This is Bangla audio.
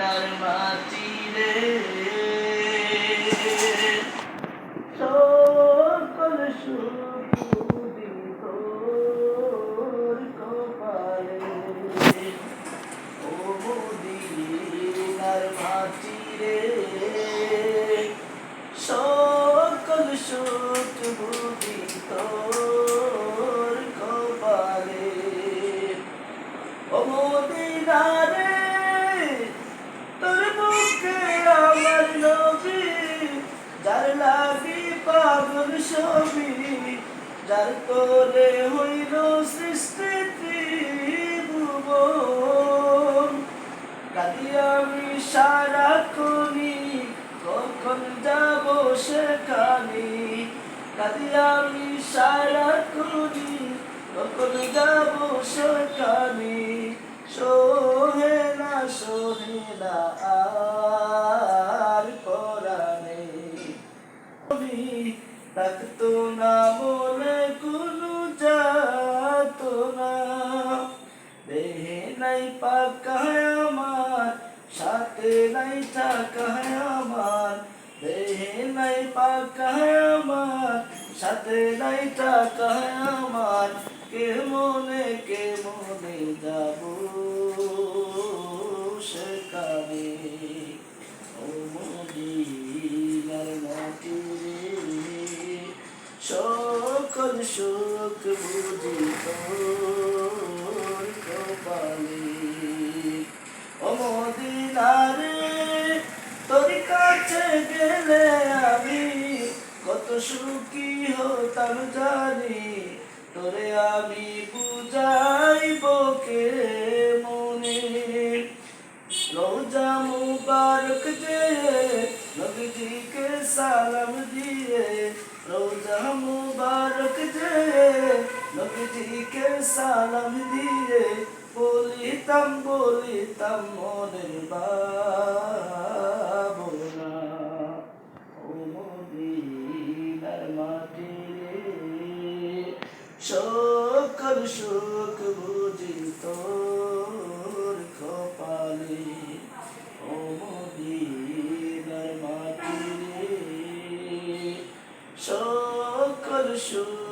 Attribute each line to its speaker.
Speaker 1: মদিনার মাটি রে সকল তোর কপালে। ও মদিনার মাটি রে সকল সুখ পাগল ছবি যার তোরে হইল সৃষ্টি আমি সারাক্ষণি কখন যাব সেখানে? কাঁদি আমি সারাক্ষণি কখন যাব সেখানে থাকতো না মনে কোনো যাত না দেহে নাই পাকায় আমার সাথে নাই টাকায় আমার দেহে নাই পাকায় আমার সাথে নাই টাকায় আমার কে মনে কে মনে যাব সকল সুখ বুঝি তোর কপালে। ও তোর কাছে গেলে আমি কত সুখী হতাম জানি। তোরে আমি বুঝাইব যে সালাম দিয়ে বলিতাম বলিতাম মনের মদিনার মাটি সকল সুখ বুঝি সকল সুখ